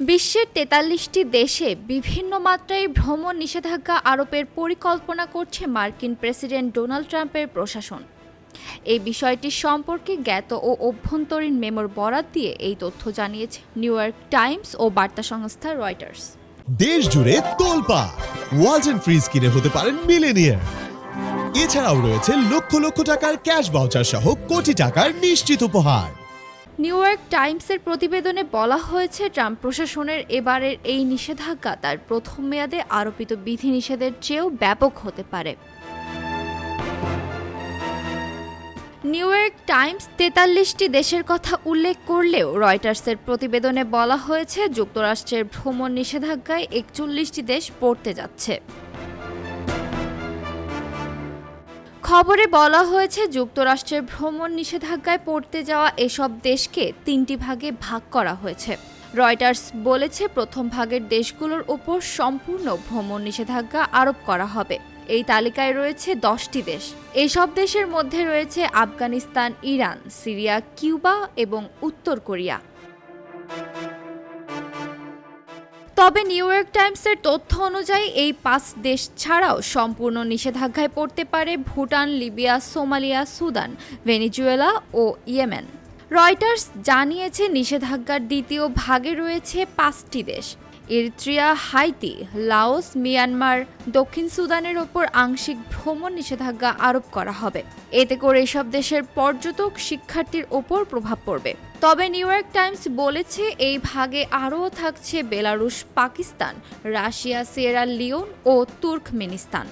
বিশ্বের তেতাল্লিশটি দেশে বিভিন্ন মাত্রায় ভ্রমণ নিষেধাজ্ঞা আরোপের পরিকল্পনা করছে মার্কিন প্রেসিডেন্ট ডোনাল্ড ট্রাম্পের প্রশাসন। এই বিষয়টি সম্পর্কে জ্ঞাত ও অভ্যন্তরীণ মেমোর বরাত দিয়ে এই তথ্য জানিয়েছে নিউ ইয়র্ক টাইমস ও বার্তা সংস্থা রয়টার্স। দেশ জুড়ে তোলপা ওয়ালটন ফ্রিজ কিনে হতে পারেন মিলেনিয়ার এছাড়াও রয়েছে লক্ষ লক্ষ টাকার ক্যাশ ভাউচার সহ কোটি টাকার নিশ্চিত উপহার। নিউ ইয়র্ক টাইমসের প্রতিবেদনে বলা হয়েছে, ট্রাম্প প্রশাসনের এবারের এই নিষেধাজ্ঞা তার প্রথম মেয়াদে আরোপিত বিধিনিষেধের চেয়েও ব্যাপক হতে পারে। নিউ ইয়র্ক টাইমস তেতাল্লিশটি দেশের কথা উল্লেখ করলেও রয়টার্সের প্রতিবেদনে বলা হয়েছে, যুক্তরাষ্ট্রের ভ্রমণ নিষেধাজ্ঞায় একচল্লিশটি দেশ পড়তে যাচ্ছে। খবরে বলা হয়েছে, যুক্তরাষ্ট্রের ভ্রমণ নিষেধাজ্ঞায় পড়তে যাওয়া এসব দেশকে তিনটি ভাগে ভাগ করা হয়েছে। রয়টার্স বলেছে, প্রথম ভাগের দেশগুলোর ওপর সম্পূর্ণ ভ্রমণ নিষেধাজ্ঞা আরোপ করা হবে। এই তালিকায় রয়েছে দশটি দেশ। এসব দেশের মধ্যে রয়েছে আফগানিস্তান, ইরান, সিরিয়া, কিউবা এবং উত্তর কোরিয়া। তবে নিউ ইয়র্ক টাইমসের তথ্য অনুযায়ী, এই পাঁচ দেশ ছাড়াও সম্পূর্ণ নিষেধাজ্ঞায় পড়তে পারে Bhutan, Libya, Somalia, Sudan, Venezuela ও ইয়েমেন। রয়টার্স জানিয়েছে, নিষেধাজ্ঞার দ্বিতীয় ভাগে রয়েছে পাঁচটি দেশ। এরিত্রিয়া হাইতি, লাওস, মিয়ানমার, দক্ষিণ সুদানের ওপর আংশিক ভ্রমণ নিষেধাজ্ঞা আরোপ করা হবে। এতে করে এসব দেশের পর্যটক, শিক্ষার্থীর ওপর প্রভাব পড়বে। তবে নিউ ইয়র্ক টাইমস বলেছে এই ভাগে আরও থাকছে Belarus, Pakistan, Russia, Sierra Leone ও তুর্কমেনিস্তান।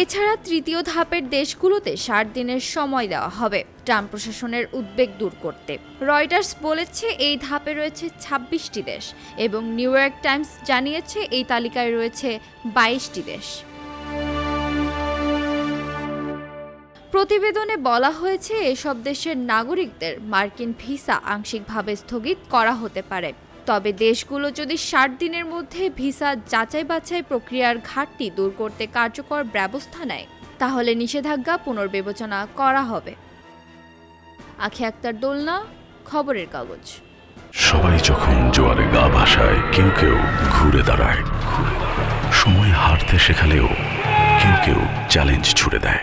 এছাড়া তৃতীয় ধাপের দেশগুলোতে ষাট দিনের সময় দেওয়া হবে ট্রাম্প প্রশাসনের উদ্বেগ দূর করতে। রয়টার্স বলেছে এই ধাপে রয়েছে ছাব্বিশটি দেশ এবং নিউ ইয়র্ক টাইমস জানিয়েছে এই তালিকায় রয়েছে বাইশটি দেশ। প্রতিবেদনে বলা হয়েছে, এসব দেশের নাগরিকদের মার্কিন ভিসা আংশিকভাবে স্থগিত করা হতে পারে। তবে দেশগুলো যদি ষাট দিনের মধ্যে ভিসা যাচাই বাছাই প্রক্রিয়ার ঘাটতি দূর করতে কার্যকর ব্যবস্থা নেয়, তাহলে নিষেধাজ্ঞা পুনর্বিবেচনা করা হবে। আখি আক্তার দোলনা, খবরের কাগজ। সবাই যখন জোয়ারে গা ভাসায়, কেউ কেউ ঘুরে দাঁড়ায়। সময় হারতে শেখালেও কেউ কেউ চ্যালেঞ্জ ছুড়ে দেয়।